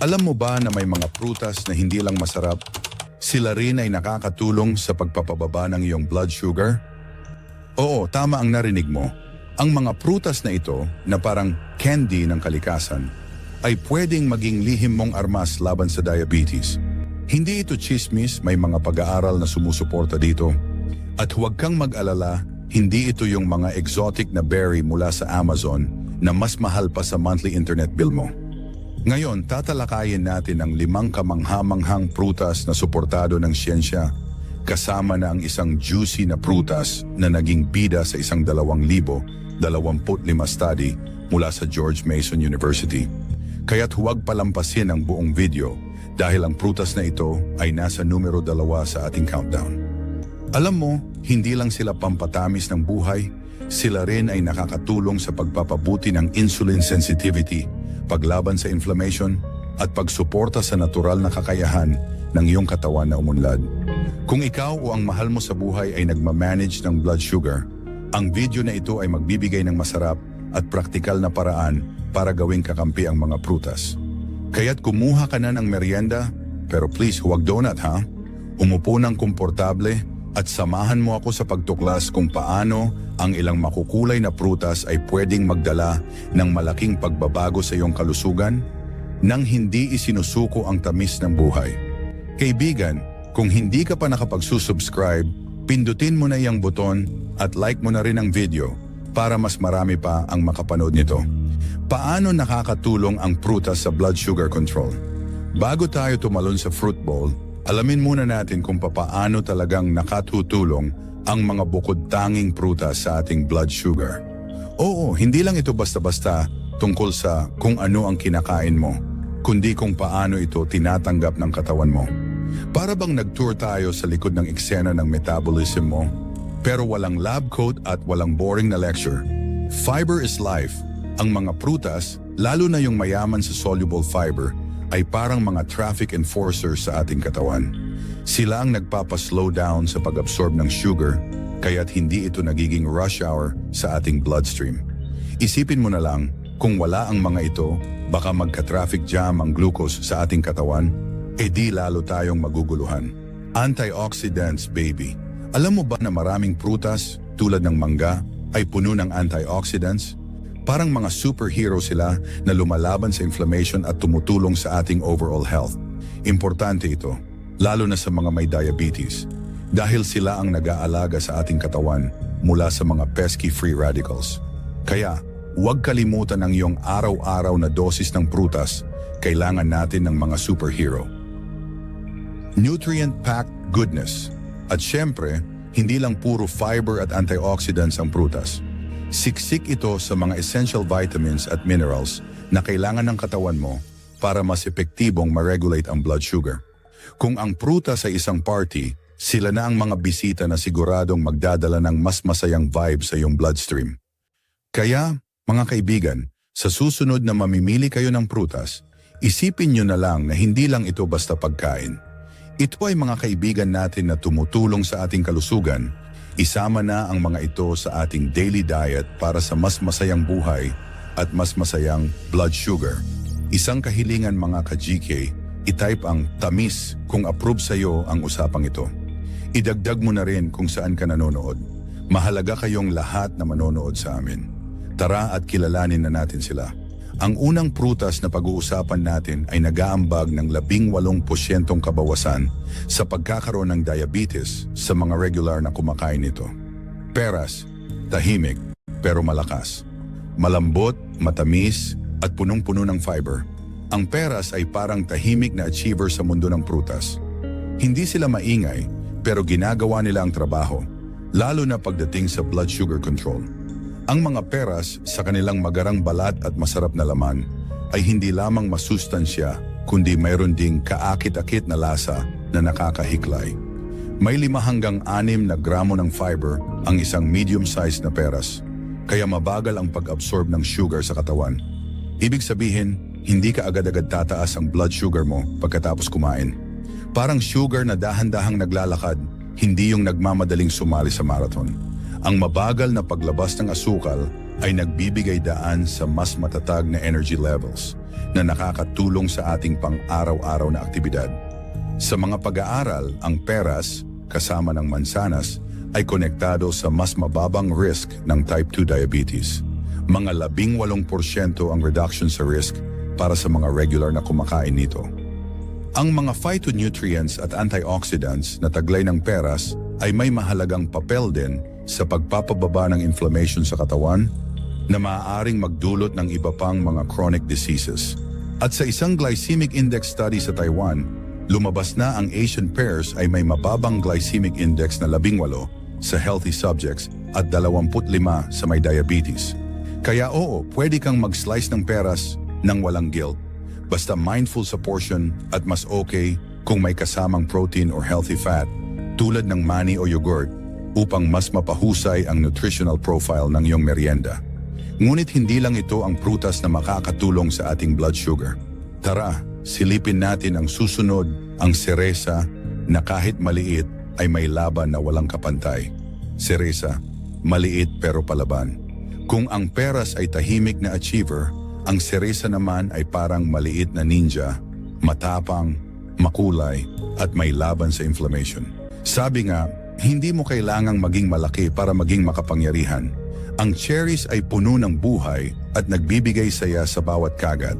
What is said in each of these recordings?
Alam mo ba na may mga prutas na hindi lang masarap, sila rin ay nakakatulong sa pagpapababa ng iyong blood sugar? Oo, tama ang narinig mo. Ang mga prutas na ito, na parang candy ng kalikasan, ay pwedeng maging lihim mong armas laban sa diabetes. Hindi ito chismis, may mga pag-aaral na sumusuporta dito. At huwag kang mag-alala, hindi ito yung mga exotic na berry mula sa Amazon na mas mahal pa sa monthly internet bill mo. Ngayon, tatalakayin natin ang limang kamanghamanghang prutas na suportado ng siyensya kasama na ang isang juicy na prutas na naging bida sa isang dalawang libo, dalawamput lima study mula sa George Mason University. Kaya't huwag palampasin ang buong video dahil ang prutas na ito ay nasa numero dalawa sa ating countdown. Alam mo, hindi lang sila pampatamis ng buhay, sila rin ay nakakatulong sa pagpapabuti ng insulin sensitivity, paglaban sa inflammation, at pagsuporta sa natural na kakayahan ng iyong katawan na umunlad. Kung ikaw o ang mahal mo sa buhay ay nagmamanage ng blood sugar, ang video na ito ay magbibigay ng masarap at praktikal na paraan para gawing kakampi ang mga prutas. Kaya't kumuha ka na ng merienda, pero please huwag donut ha. Umupo ng komportable at samahan mo ako sa pagtuklas kung paano ang ilang makukulay na prutas ay pwedeng magdala ng malaking pagbabago sa iyong kalusugan nang hindi isinusuko ang tamis ng buhay. Kaibigan, kung hindi ka pa nakapagsusubscribe, pindutin mo na iyang buton at like mo na rin ang video para mas marami pa ang makapanood nito. Paano nakakatulong ang prutas sa blood sugar control? Bago tayo tumalon sa fruit bowl, alamin muna natin kung papaano talagang nakatutulong ang mga bukod tanging prutas sa ating blood sugar. Oo, hindi lang ito basta-basta tungkol sa kung ano ang kinakain mo, kundi kung paano ito tinatanggap ng katawan mo. Para bang nag-tour tayo sa likod ng eksena ng metabolism mo, pero walang lab coat at walang boring na lecture. Fiber is life. Ang mga prutas, lalo na yung mayaman sa soluble fiber, ay parang mga traffic enforcers sa ating katawan. Sila ang nagpapa-slow down sa pag-absorb ng sugar, kaya't hindi ito nagiging rush hour sa ating bloodstream. Isipin mo na lang, kung wala ang mga ito, baka magka-traffic jam ang glucose sa ating katawan, eh di lalo tayong maguguluhan. Antioxidants, baby. Alam mo ba na maraming prutas, tulad ng mangga, ay puno ng antioxidants? Parang mga superhero sila na lumalaban sa inflammation at tumutulong sa ating overall health. Importante ito, lalo na sa mga may diabetes, dahil sila ang nag-aalaga sa ating katawan mula sa mga pesky free radicals. Kaya, huwag kalimutan ang iyong araw-araw na dosis ng prutas, kailangan natin ng mga superhero. Nutrient-packed goodness. At syempre, hindi lang puro fiber at antioxidants ang prutas. Siksik ito sa mga essential vitamins at minerals na kailangan ng katawan mo para mas epektibong ma-regulate ang blood sugar. Kung ang prutas ay isang party, sila na ang mga bisita na siguradong magdadala ng mas masayang vibe sa iyong bloodstream. Kaya, mga kaibigan, sa susunod na mamimili kayo ng prutas, isipin nyo na lang na hindi lang ito basta pagkain. Ito ay mga kaibigan natin na tumutulong sa ating kalusugan. Isama na ang mga ito sa ating daily diet para sa mas masayang buhay at mas masayang blood sugar. Isang kahilingan mga ka-GK, itype ang tamis kung approve sa iyo ang usapang ito. Idagdag mo na rin kung saan ka nanonood. Mahalaga kayong lahat na manonood sa amin. Tara at kilalanin na natin sila. Ang unang prutas na pag-uusapan natin ay nag-aambag ng 18% kabawasan sa pagkakaroon ng diabetes sa mga regular na kumakain nito. Peras, tahimik pero malakas. Malambot, matamis at punong-puno ng fiber. Ang peras ay parang tahimik na achiever sa mundo ng prutas. Hindi sila maingay pero ginagawa nila ang trabaho, lalo na pagdating sa blood sugar control. Ang mga peras sa kanilang magarang balat at masarap na laman ay hindi lamang masustansya kundi mayroon ding kaakit-akit na lasa na nakakahiklay. May lima hanggang anim na gramo ng fiber ang isang medium-sized na peras, kaya mabagal ang pag-absorb ng sugar sa katawan. Ibig sabihin, hindi ka agad-agad tataas ang blood sugar mo pagkatapos kumain. Parang sugar na dahan-dahang naglalakad, hindi yung nagmamadaling sumali sa marathon. Ang mabagal na paglabas ng asukal ay nagbibigay daan sa mas matatag na energy levels na nakakatulong sa ating pang-araw-araw na aktibidad. Sa mga pag-aaral, ang peras, kasama ng mansanas, ay konektado sa mas mababang risk ng type 2 diabetes. Mga labing walong porsyento ang reduction sa risk para sa mga regular na kumakain nito. Ang mga phytonutrients at antioxidants na taglay ng peras ay may mahalagang papel din sa pagpapababa ng inflammation sa katawan na maaaring magdulot ng iba pang mga chronic diseases. At sa isang glycemic index study sa Taiwan, lumabas na ang Asian pears ay may mababang glycemic index na 18 sa healthy subjects at 25 sa may diabetes. Kaya oo, pwede kang mag-slice ng peras nang walang guilt. Basta mindful sa portion at mas okay kung may kasamang protein or healthy fat tulad ng mani o yogurt upang mas mapahusay ang nutritional profile ng iyong merienda. Ngunit hindi lang ito ang prutas na makakatulong sa ating blood sugar. Tara, silipin natin ang susunod, ang seresa, na kahit maliit ay may laban na walang kapantay. Seresa, maliit pero palaban. Kung ang peras ay tahimik na achiever, ang seresa naman ay parang maliit na ninja, matapang, makulay, at may laban sa inflammation. Sabi nga, hindi mo kailangang maging malaki para maging makapangyarihan. Ang cherries ay puno ng buhay at nagbibigay saya sa bawat kagat.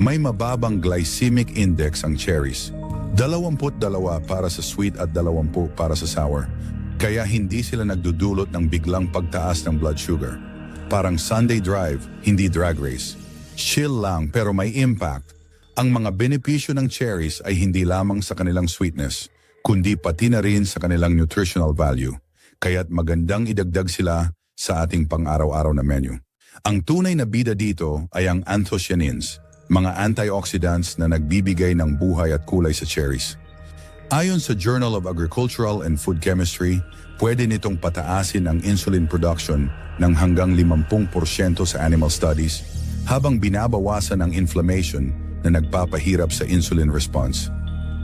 May mababang glycemic index ang cherries. 22 para sa sweet at 20 para sa sour. Kaya hindi sila nagdudulot ng biglang pagtaas ng blood sugar. Parang Sunday drive, hindi drag race. Chill lang pero may impact. Ang mga benepisyo ng cherries ay hindi lamang sa kanilang sweetness, kundi pati na rin sa kanilang nutritional value. Kaya't magandang idagdag sila sa ating pang-araw-araw na menu. Ang tunay na bida dito ay ang anthocyanins, mga antioxidants na nagbibigay ng buhay at kulay sa cherries. Ayon sa Journal of Agricultural and Food Chemistry, pwede nitong pataasin ang insulin production ng hanggang 50% sa animal studies habang binabawasan ang inflammation na nagpapahirap sa insulin response.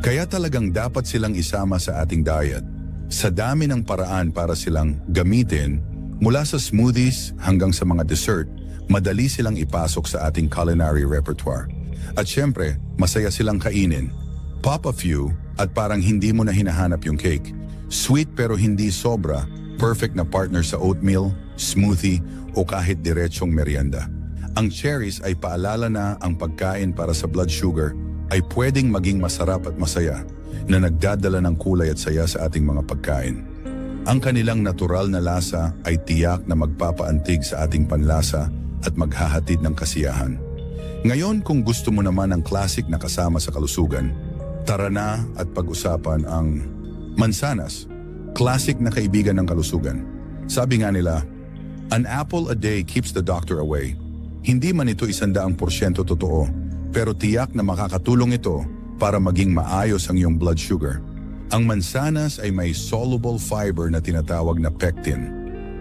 Kaya talagang dapat silang isama sa ating diet. Sa dami ng paraan para silang gamitin, mula sa smoothies hanggang sa mga dessert, madali silang ipasok sa ating culinary repertoire. At syempre, masaya silang kainin. Pop a few at parang hindi mo na hinahanap yung cake. Sweet pero hindi sobra, perfect na partner sa oatmeal, smoothie o kahit diretsong merienda. Ang cherries ay paalala na ang pagkain para sa blood sugar ay pwedeng maging masarap at masaya na nagdadala ng kulay at saya sa ating mga pagkain. Ang kanilang natural na lasa ay tiyak na magpapaantig sa ating panlasa at maghahatid ng kasiyahan. Ngayon kung gusto mo naman ng classic na kasama sa kalusugan, tara na at pag-usapan ang mansanas, classic na kaibigan ng kalusugan. Sabi nga nila, an apple a day keeps the doctor away. Hindi man ito isandaang porsyento totoo, pero tiyak na makakatulong ito para maging maayos ang iyong blood sugar. Ang mansanas ay may soluble fiber na tinatawag na pectin.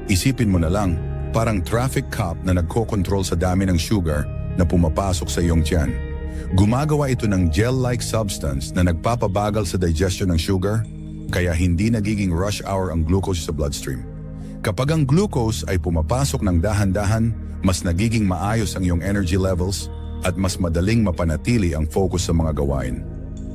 Isipin mo na lang, parang traffic cop na nagkokontrol sa dami ng sugar na pumapasok sa iyong tiyan. Gumagawa ito ng gel-like substance na nagpapabagal sa digestion ng sugar, kaya hindi nagiging rush hour ang glucose sa bloodstream. Kapag ang glucose ay pumapasok ng dahan-dahan, mas nagiging maayos ang iyong energy levels at mas madaling mapanatili ang focus sa mga gawain.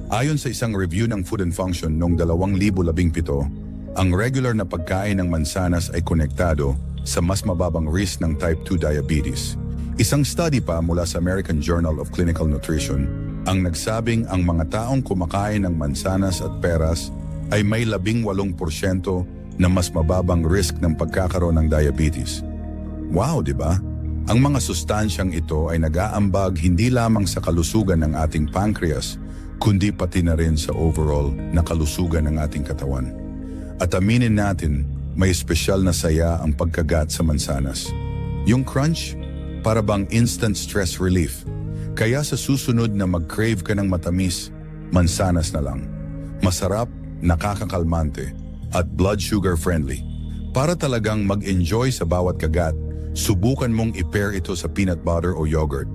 Ayon sa isang review ng Food and Function noong 2017, ang regular na pagkain ng mansanas ay konektado sa mas mababang risk ng type 2 diabetes. Isang study pa mula sa American Journal of Clinical Nutrition ang nagsabing ang mga taong kumakain ng mansanas at peras ay may 18% na mas mababang risk ng pagkakaroon ng diabetes. Wow, di ba? Ang mga sustansyang ito ay nag-aambag hindi lamang sa kalusugan ng ating pancreas, kundi pati na rin sa overall na kalusugan ng ating katawan. At aminin natin, may espesyal na saya ang pagkagat sa mansanas. Yung crunch, para bang instant stress relief. Kaya sa susunod na mag-crave ka ng matamis, mansanas na lang. Masarap, nakakakalmante, at blood sugar friendly. Para talagang mag-enjoy sa bawat kagat, subukan mong i-pair ito sa peanut butter o yogurt.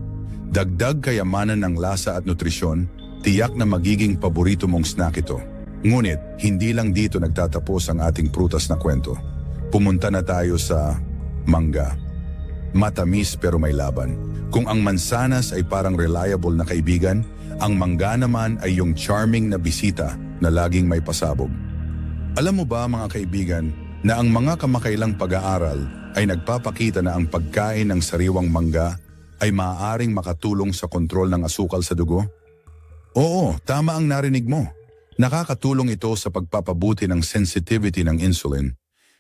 Dagdag kayamanan ng lasa at nutrisyon, tiyak na magiging paborito mong snack ito. Ngunit, hindi lang dito nagtatapos ang ating prutas na kwento. Pumunta na tayo sa mangga. matamis pero may laban. Kung ang mansanas ay parang reliable na kaibigan, ang mangga naman ay yung charming na bisita na laging may pasabog. Alam mo ba mga kaibigan na ang mga kamakailang pag-aaral ay nagpapakita na ang pagkain ng sariwang mangga ay maaaring makatulong sa kontrol ng asukal sa dugo? Oo, tama ang narinig mo. Nakakatulong ito sa pagpapabuti ng sensitivity ng insulin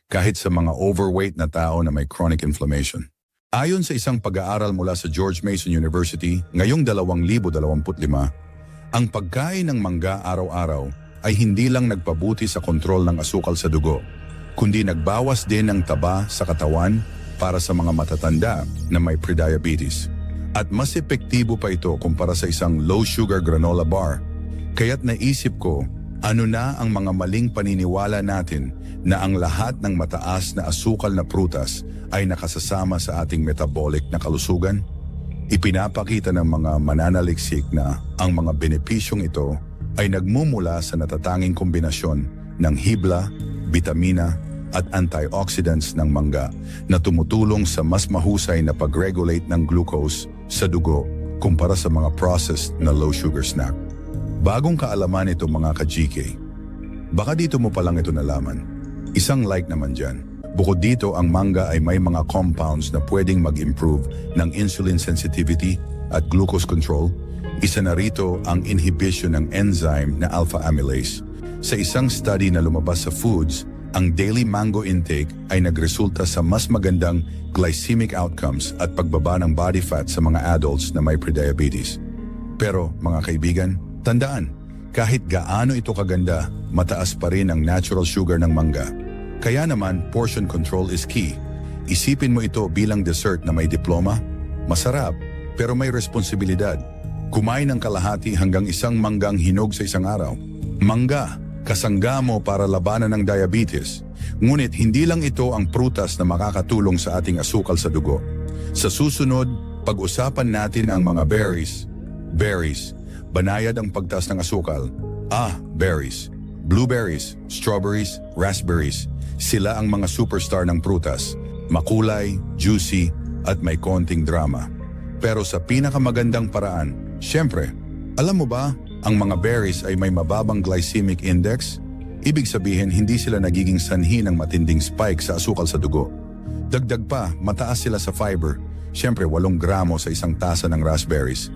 kahit sa mga overweight na tao na may chronic inflammation. Ayon sa isang pag-aaral mula sa George Mason University ngayong 2025, ang pagkain ng mangga araw-araw ay hindi lang nagpabuti sa kontrol ng asukal sa dugo, kundi nagbawas din ng taba sa katawan para sa mga matatanda na may prediabetes. At mas epektibo pa ito kumpara sa isang low-sugar granola bar. Kaya't naisip ko, ano na ang mga maling paniniwala natin na ang lahat ng mataas na asukal na prutas ay nakasasama sa ating metabolic na kalusugan? Ipinapakita ng mga mananaliksik na ang mga benepisyong ito ay nagmumula sa natatanging kombinasyon ng hibla, bitamina at antioxidants ng mangga na tumutulong sa mas mahusay na pag-regulate ng glucose sa dugo kumpara sa mga processed na low-sugar snack. Bagong kaalaman ito mga ka-GK. Baka dito mo palang ito nalaman. Isang like naman dyan. Bukod dito, ang mangga ay may mga compounds na pwedeng mag-improve ng insulin sensitivity at glucose control. Isa na rito ang inhibition ng enzyme na alpha amylase. Sa isang study na lumabas sa Foods, ang daily mango intake ay nagresulta sa mas magandang glycemic outcomes at pagbaba ng body fat sa mga adults na may prediabetes. Pero mga kaibigan, tandaan, kahit gaano ito kaganda, mataas pa rin ang natural sugar ng mangga. Kaya naman, portion control is key. Isipin mo ito bilang dessert na may diploma. Masarap, pero may responsibilidad. Kumain ng kalahati hanggang isang manggang hinog sa isang araw. Mangga, kasangga mo para labanan ng diabetes. Ngunit hindi lang ito ang prutas na makakatulong sa ating asukal sa dugo. Sa susunod, pag-usapan natin ang mga berries. Berries, banayad ang pagtaas ng asukal. Ah, berries. Blueberries, strawberries, raspberries. Sila ang mga superstar ng prutas. Makulay, juicy, at may konting drama. Pero sa pinakamagandang paraan, syempre, alam mo ba, ang mga berries ay may mababang glycemic index? Ibig sabihin, hindi sila nagiging sanhi ng matinding spike sa asukal sa dugo. Dagdag pa, mataas sila sa fiber. Syempre, 8 gramo sa isang tasa ng raspberries.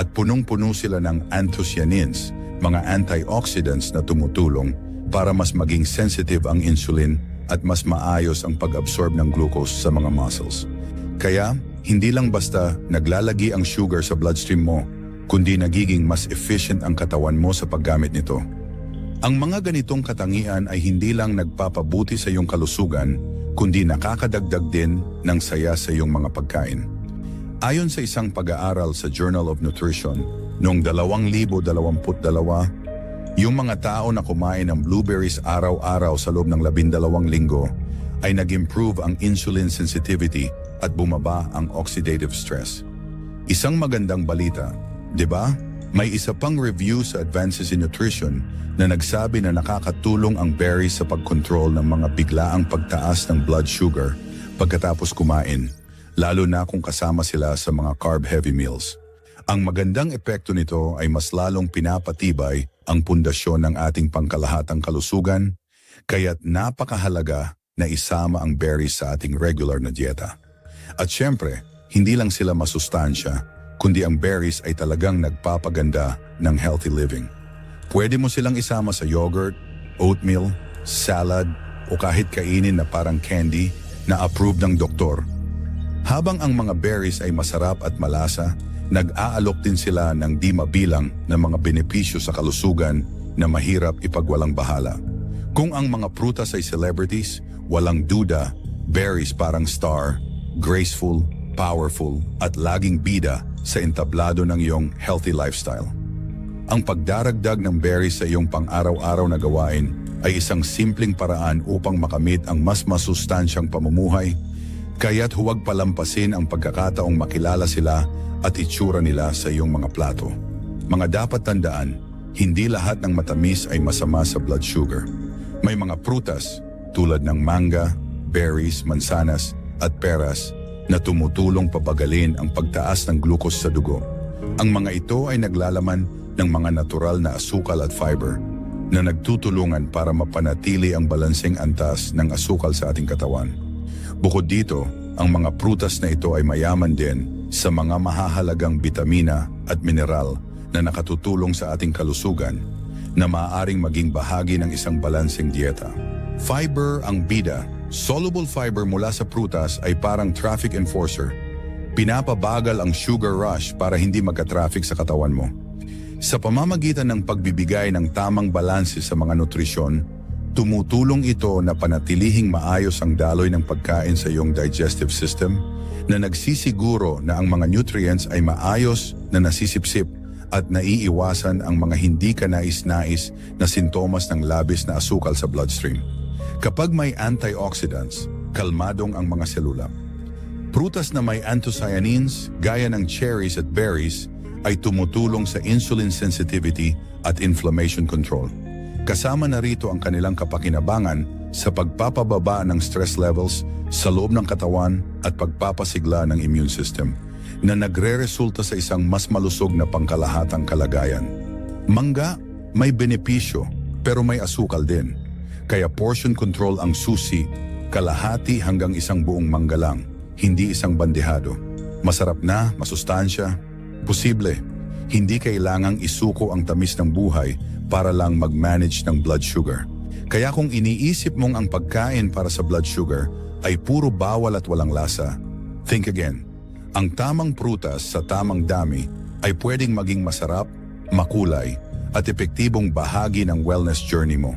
At punong-puno sila ng anthocyanins, mga antioxidants na tumutulong para mas maging sensitive ang insulin at mas maayos ang pag-absorb ng glucose sa mga muscles. Kaya, hindi lang basta naglalagi ang sugar sa bloodstream mo, kundi nagiging mas efficient ang katawan mo sa paggamit nito. Ang mga ganitong katangian ay hindi lang nagpapabuti sa iyong kalusugan, kundi nakakadagdag din ng saya sa iyong mga pagkain. Ayon sa isang pag-aaral sa Journal of Nutrition, noong 2022, yung mga tao na kumain ng blueberries araw-araw sa loob ng labindalawang linggo ay nag-improve ang insulin sensitivity at bumaba ang oxidative stress. Isang magandang balita, di ba? May isa pang review sa Advances in Nutrition na nagsabi na nakakatulong ang berries sa pagkontrol ng mga biglaang pagtaas ng blood sugar pagkatapos kumain, lalo na kung kasama sila sa mga carb-heavy meals. Ang magandang epekto nito ay mas lalong pinapatibay ang pundasyon ng ating pangkalahatang kalusugan, kaya't napakahalaga na isama ang berries sa ating regular na dieta. At syempre, hindi lang sila masustansya, kundi ang berries ay talagang nagpapaganda ng healthy living. Pwede mo silang isama sa yogurt, oatmeal, salad, o kahit kainin na parang candy na approved ng doktor. Habang ang mga berries ay masarap at malasa, nag-aalok din sila ng di mabilang na mga benepisyo sa kalusugan na mahirap ipagwalang bahala. Kung ang mga prutas ay celebrities, walang duda, berries parang star, graceful, powerful, at laging bida sa entablado ng iyong healthy lifestyle. Ang pagdaragdag ng berries sa iyong pang-araw-araw na gawain ay isang simpleng paraan upang makamit ang mas masustansyang pamumuhay, kaya't huwag palampasin ang pagkakataong makilala sila at itsura nila sa iyong mga plato. Mga dapat tandaan, hindi lahat ng matamis ay masama sa blood sugar. May mga prutas tulad ng manga, berries, mansanas at peras na tumutulong pabagalin ang pagtaas ng glucose sa dugo. Ang mga ito ay naglalaman ng mga natural na asukal at fiber na nagtutulungan para mapanatili ang balanseng antas ng asukal sa ating katawan. Bukod dito, ang mga prutas na ito ay mayaman din sa mga mahahalagang bitamina at mineral na nakatutulong sa ating kalusugan na maaaring maging bahagi ng isang balanseng dieta. Fiber ang bida. Soluble fiber mula sa prutas ay parang traffic enforcer. Pinapabagal ang sugar rush para hindi magka-traffic sa katawan mo. Sa pamamagitan ng pagbibigay ng tamang balanse sa mga nutrisyon, tumutulong ito na panatilihing maayos ang daloy ng pagkain sa iyong digestive system na nagsisiguro na ang mga nutrients ay maayos na nasisipsip at naiiwasan ang mga hindi ka nais-nais na sintomas ng labis na asukal sa bloodstream. Kapag may antioxidants, kalmadong ang mga selula. Prutas na may anthocyanins gaya ng cherries at berries ay tumutulong sa insulin sensitivity at inflammation control. Kasama na rito ang kanilang kapakinabangan sa pagpapababa ng stress levels sa loob ng katawan at pagpapasigla ng immune system na nagre-resulta sa isang mas malusog na pangkalahatang kalagayan. Mangga, may benepisyo pero may asukal din. Kaya portion control ang susi, kalahati hanggang isang buong mangga lang, hindi isang bandehado. Masarap na, masustansya, posible. Hindi kailangang isuko ang tamis ng buhay para lang mag-manage ng blood sugar. Kaya kung iniisip mong ang pagkain para sa blood sugar ay puro bawal at walang lasa, think again. Ang tamang prutas sa tamang dami ay pwedeng maging masarap, makulay, at epektibong bahagi ng wellness journey mo.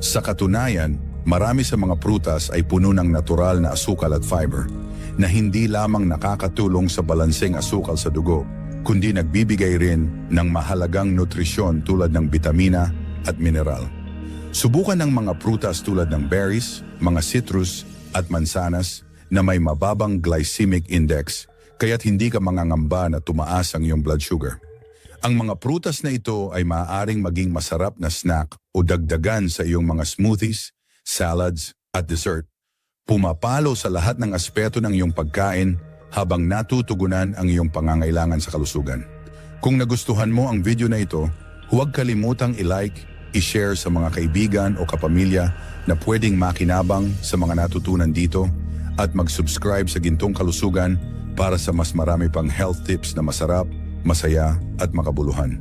Sa katunayan, marami sa mga prutas ay puno ng natural na asukal at fiber na hindi lamang nakakatulong sa balanseng asukal sa dugo, kundi nagbibigay rin ng mahalagang nutrisyon tulad ng bitamina at mineral. Subukan ng mga prutas tulad ng berries, mga citrus at mansanas na may mababang glycemic index kaya't hindi ka mangangamba na tumaas ang iyong blood sugar. Ang mga prutas na ito ay maaaring maging masarap na snack o dagdagan sa iyong mga smoothies, salads at dessert. Pumapalo sa lahat ng aspeto ng iyong pagkain habang natutugunan ang iyong pangangailangan sa kalusugan. Kung nagustuhan mo ang video na ito, huwag kalimutang i-like, i-share sa mga kaibigan o kapamilya na pwedeng makinabang sa mga natutunan dito at mag-subscribe sa Gintong Kalusugan para sa mas marami pang health tips na masarap, masaya at makabuluhan.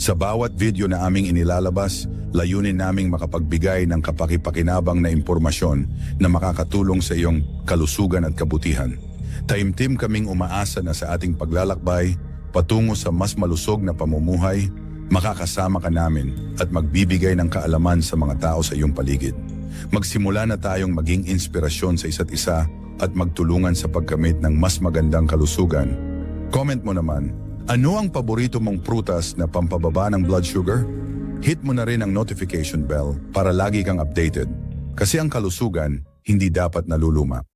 Sa bawat video na aming inilalabas, layunin naming makapagbigay ng kapakipakinabang na impormasyon na makakatulong sa iyong kalusugan at kabutihan. Taimtim kaming umaasa na sa ating paglalakbay, patungo sa mas malusog na pamumuhay, makakasama ka namin at magbibigay ng kaalaman sa mga tao sa iyong paligid. Magsimula na tayong maging inspirasyon sa isa't isa at magtulungan sa pagkamit ng mas magandang kalusugan. Comment mo naman, ano ang paborito mong prutas na pampababa ng blood sugar? Hit mo na rin ang notification bell para lagi kang updated. Kasi ang kalusugan, hindi dapat naluluma.